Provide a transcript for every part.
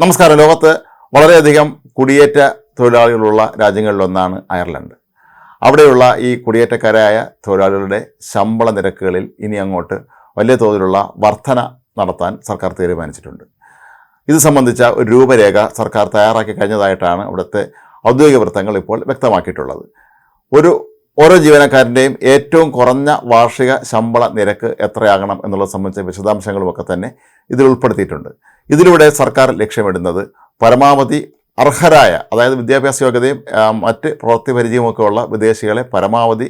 നമസ്കാരം. ലോകത്ത് വളരെയധികം കുടിയേറ്റ തൊഴിലാളികളുള്ള രാജ്യങ്ങളിലൊന്നാണ് അയർലൻഡ്. അവിടെയുള്ള ഈ കുടിയേറ്റക്കാരായ തൊഴിലാളികളുടെ ശമ്പള നിരക്കുകളിൽ ഇനി അങ്ങോട്ട് വലിയ തോതിലുള്ള വർധന നടത്താൻ സർക്കാർ തീരുമാനിച്ചിട്ടുണ്ട്. ഇത് സംബന്ധിച്ച ഒരു രൂപരേഖ സർക്കാർ തയ്യാറാക്കി കഴിഞ്ഞതായിട്ടാണ് ഇവിടുത്തെ ഔദ്യോഗിക വൃത്തങ്ങൾ ഇപ്പോൾ വ്യക്തമാക്കിയിട്ടുള്ളത്. ഒരു ഓരോ ജീവനക്കാരന്റെയും ഏറ്റവും കുറഞ്ഞ വാർഷിക ശമ്പള നിരക്ക് എത്രയാകണം എന്നുള്ളത് സംബന്ധിച്ച വിശദാംശങ്ങളുമൊക്കെ തന്നെ ഇതിൽ ഉൾപ്പെടുത്തിയിട്ടുണ്ട്. ഇതിലൂടെ സർക്കാർ ലക്ഷ്യമിടുന്നത് പരമാവധി അർഹരായ അതായത് വിദ്യാഭ്യാസ യോഗ്യതയും മറ്റ് പ്രവൃത്തി പരിചയമൊക്കെ ഉള്ള വിദേശികളെ പരമാവധി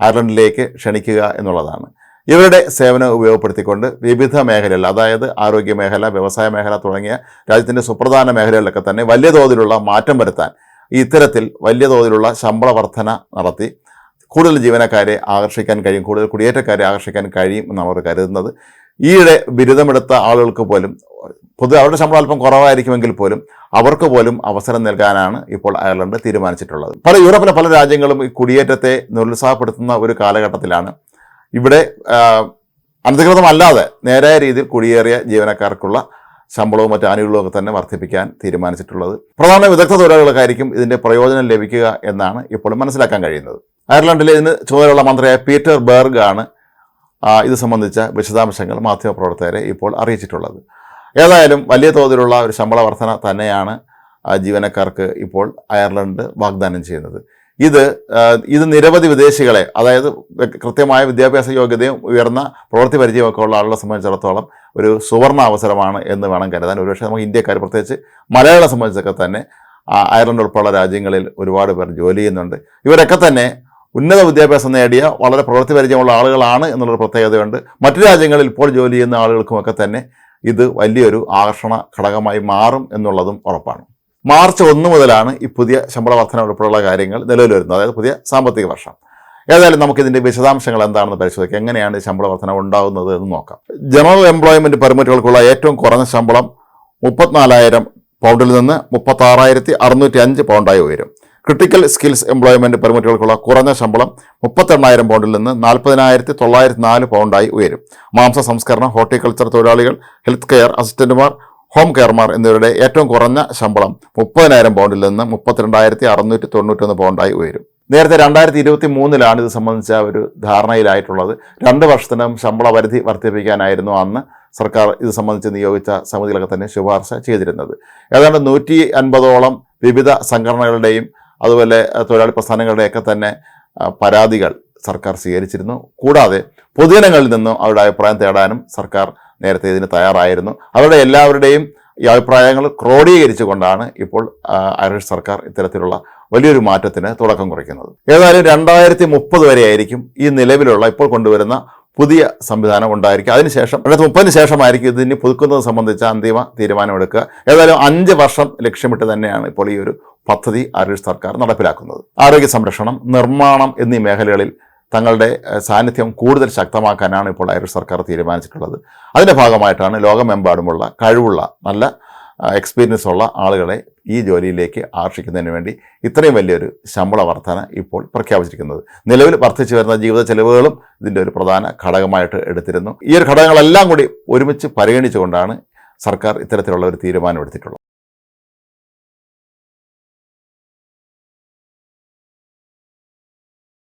അയർലൻഡിലേക്ക് ക്ഷണിക്കുക എന്നുള്ളതാണ്. ഇവരുടെ സേവനം ഉപയോഗപ്പെടുത്തിക്കൊണ്ട് വിവിധ മേഖലകൾ അതായത് ആരോഗ്യ മേഖല വ്യവസായ മേഖല തുടങ്ങിയ രാജ്യത്തിന്റെ സുപ്രധാന മേഖലകളിലൊക്കെ തന്നെ വലിയ തോതിലുള്ള മാറ്റം വരുത്താൻ ഇത്തരത്തിൽ വലിയ തോതിലുള്ള ശമ്പള വർധന നടത്തി കൂടുതൽ ജീവനക്കാരെ ആകർഷിക്കാൻ കഴിയും കൂടുതൽ കുടിയേറ്റക്കാരെ ആകർഷിക്കാൻ കഴിയും എന്നാണ് അവർ കരുതുന്നത്. ഈയിടെ ബിരുദമെടുത്ത ആളുകൾക്ക് പോലും പൊതു അവരുടെ ശമ്പളം അല്പം കുറവായിരിക്കുമെങ്കിൽ പോലും അവർക്ക് പോലും അവസരം നൽകാനാണ് ഇപ്പോൾ അയർലൻഡ് തീരുമാനിച്ചിട്ടുള്ളത്. പല യൂറോപ്പിലെ പല രാജ്യങ്ങളും ഈ കുടിയേറ്റത്തെ നിരുത്സാഹപ്പെടുത്തുന്ന ഒരു കാലഘട്ടത്തിലാണ്. ഇവിടെ അനധികൃതമല്ലാതെ നേരായ രീതിയിൽ കുടിയേറിയ ജീവനക്കാർക്കുള്ള ശമ്പളവും മറ്റ് ആനുകൂല്യവും ഒക്കെ തന്നെ വർദ്ധിപ്പിക്കാൻ തീരുമാനിച്ചിട്ടുള്ളത്. പ്രധാന വിദഗ്ധ തൊഴിലാളികൾക്കായിരിക്കും ഇതിന്റെ പ്രയോജനം ലഭിക്കുക എന്നാണ് ഇപ്പോൾ മനസ്സിലാക്കാൻ കഴിയുന്നത്. അയർലൻഡിലെ ഇതിന് ചുമതലയുള്ള മന്ത്രിയായ പീറ്റർ ബെർഗ് ആണ് ഇത് സംബന്ധിച്ച വിശദാംശങ്ങൾ മാധ്യമപ്രവർത്തകരെ ഇപ്പോൾ അറിയിച്ചിട്ടുള്ളത്. ഏതായാലും വലിയ തോതിലുള്ള ഒരു ശമ്പള വർധന തന്നെയാണ് ജീവനക്കാർക്ക് ഇപ്പോൾ അയർലൻഡ് വാഗ്ദാനം ചെയ്യുന്നത്. ഇത് ഇത് നിരവധി വിദേശികളെ അതായത് കൃത്യമായ വിദ്യാഭ്യാസ യോഗ്യതയും ഉയർന്ന പ്രവൃത്തി പരിചയമൊക്കെ ഉള്ള ആളുകളെ സംബന്ധിച്ചിടത്തോളം ഒരു സുവർണ അവസരമാണ് എന്ന് വേണം കരുതാൻ. ഒരുപക്ഷെ നമുക്ക് ഇന്ത്യക്കാർ പ്രത്യേകിച്ച് മലയാളം സംബന്ധിച്ചൊക്കെ തന്നെ അയർലൻഡ് ഉൾപ്പെടെയുള്ള രാജ്യങ്ങളിൽ ഒരുപാട് പേർ ജോലി ചെയ്യുന്നുണ്ട്. ഇവരൊക്കെ തന്നെ ഉന്നത വിദ്യാഭ്യാസം നേടിയ വളരെ പ്രവൃത്തി പരിചയമുള്ള ആളുകളാണ് എന്നുള്ളൊരു പ്രത്യേകതയുണ്ട്. മറ്റു രാജ്യങ്ങളിൽ ഇപ്പോൾ ജോലി ചെയ്യുന്ന ആളുകൾക്കുമൊക്കെ തന്നെ ഇത് വലിയൊരു ആകർഷണ ഘടകമായി മാറും എന്നുള്ളതും ഉറപ്പാണ്. മാർച്ച് ഒന്ന് മുതലാണ് ഈ പുതിയ ശമ്പള വർധന ഉൾപ്പെടെയുള്ള കാര്യങ്ങൾ നിലവിൽ വരുന്നത് അതായത് പുതിയ സാമ്പത്തിക വർഷം. ഏതായാലും നമുക്കിതിന്റെ വിശദാംശങ്ങൾ എന്താണെന്ന് പരിശോധിക്കാം. എങ്ങനെയാണ് ശമ്പള വർധന ഉണ്ടാകുന്നത് എന്ന് നോക്കാം. ജനറൽ എംപ്ലോയ്മെന്റ് പെർമിറ്റുകൾക്കുള്ള ഏറ്റവും കുറഞ്ഞ ശമ്പളം മുപ്പത്തിനാലായിരം പൗണ്ടിൽ നിന്ന് മുപ്പത്താറായിരത്തി അറുന്നൂറ്റി അഞ്ച് പൗണ്ടായി ഉയരും. ക്രിട്ടിക്കൽ സ്കിൽസ് എംപ്ലോയ്മെന്റ് പെർമിറ്റുകൾക്കുള്ള കുറഞ്ഞ ശമ്പളം മുപ്പത്തെണ്ണായിരം പൗണ്ടിൽ നിന്ന് നാൽപ്പതിനായിരത്തി തൊള്ളായിരത്തി നാല് പൗണ്ടായി ഉയരും. മാംസ സംസ്കരണം ഹോർട്ടിക്കൾച്ചർ തൊഴിലാളികൾ ഹെൽത്ത് കെയർ അസിസ്റ്റന്റുമാർ ഹോം കെയർമാർ എന്നിവരുടെ ഏറ്റവും കുറഞ്ഞ ശമ്പളം മുപ്പതിനായിരം പൗണ്ടിൽ നിന്ന് മുപ്പത്തിരണ്ടായിരത്തി അറുന്നൂറ്റി തൊണ്ണൂറ്റൊന്ന് പൗണ്ടായി ഉയരും. നേരത്തെ രണ്ടായിരത്തി ഇരുപത്തി മൂന്നിലാണ് ഇത് സംബന്ധിച്ച ഒരു ധാരണയിലായിട്ടുള്ളത്. രണ്ട് വർഷത്തിനും ശമ്പള പരിധി വർദ്ധിപ്പിക്കാനായിരുന്നു അന്ന് സർക്കാർ ഇത് സംബന്ധിച്ച് നിയോഗിച്ച സമിതികളൊക്കെ തന്നെ ശുപാർശ ചെയ്തിരുന്നത്. ഏതാണ്ട് നൂറ്റി അൻപതോളം വിവിധ സംഘടനകളുടെയും അതുപോലെ തൊഴിലാളി പ്രസ്ഥാനങ്ങളുടെയൊക്കെ തന്നെ പരാതികൾ സർക്കാർ സ്വീകരിച്ചിരുന്നു. കൂടാതെ പൊതുജനങ്ങളിൽ നിന്നും അവരുടെ അഭിപ്രായം തേടാനും സർക്കാർ നേരത്തെ ഇതിന് തയ്യാറായിരുന്നു. അവരുടെ എല്ലാവരുടെയും ഈ അഭിപ്രായങ്ങൾ ക്രോഡീകരിച്ചുകൊണ്ടാണ് ഇപ്പോൾ ഐറിഷ് സർക്കാർ ഇത്തരത്തിലുള്ള വലിയൊരു മാറ്റത്തിന് തുടക്കം കുറിക്കുന്നത്. ഏതായാലും രണ്ടായിരത്തി മുപ്പത് വരെയായിരിക്കും ഈ നിലവിലുള്ള ഇപ്പോൾ കൊണ്ടുവരുന്ന പുതിയ സംവിധാനം ഉണ്ടായിരിക്കും അതിനുശേഷം രണ്ടായിരത്തി മുപ്പതിന് ശേഷമായിരിക്കും ഇതിന് പുതുക്കുന്നത് സംബന്ധിച്ച അന്തിമ തീരുമാനമെടുക്കുക. ഏതായാലും അഞ്ച് വർഷം ലക്ഷ്യമിട്ട് തന്നെയാണ് ഇപ്പോൾ ഈ ഒരു പദ്ധതി ആരോഗ്യ സർക്കാർ നടപ്പിലാക്കുന്നത്. ആരോഗ്യ സംരക്ഷണം നിർമ്മാണം എന്നീ മേഖലകളിൽ തങ്ങളുടെ സാന്നിധ്യം കൂടുതൽ ശക്തമാക്കാനാണ് ഇപ്പോൾ ഐറിഷ് സർക്കാർ തീരുമാനിച്ചിട്ടുള്ളത്. അതിന്റെ ഭാഗമായിട്ടാണ് ലോകമെമ്പാടുമുള്ള കഴിവുള്ള നല്ല എക്സ്പീരിയൻസ് ഉള്ള ആളുകളെ ഈ ജോലിയിലേക്ക് ആകർഷിക്കുന്നതിന് വേണ്ടി ഇത്രയും വലിയൊരു ശമ്പള വർധന ഇപ്പോൾ പ്രഖ്യാപിച്ചിരിക്കുന്നത്. നിലവിൽ വർദ്ധിച്ചു വരുന്ന ജീവിത ചെലവുകളും ഇതിന്റെ ഒരു പ്രധാന ഘടകമായിട്ട് എടുത്തിരുന്നു. ഈ ഒരു ഘടകങ്ങളെല്ലാം കൂടി ഒരുമിച്ച് പരിഗണിച്ചുകൊണ്ടാണ് സർക്കാർ ഇത്തരത്തിലുള്ള ഒരു തീരുമാനം എടുത്തിട്ടുള്ളത്.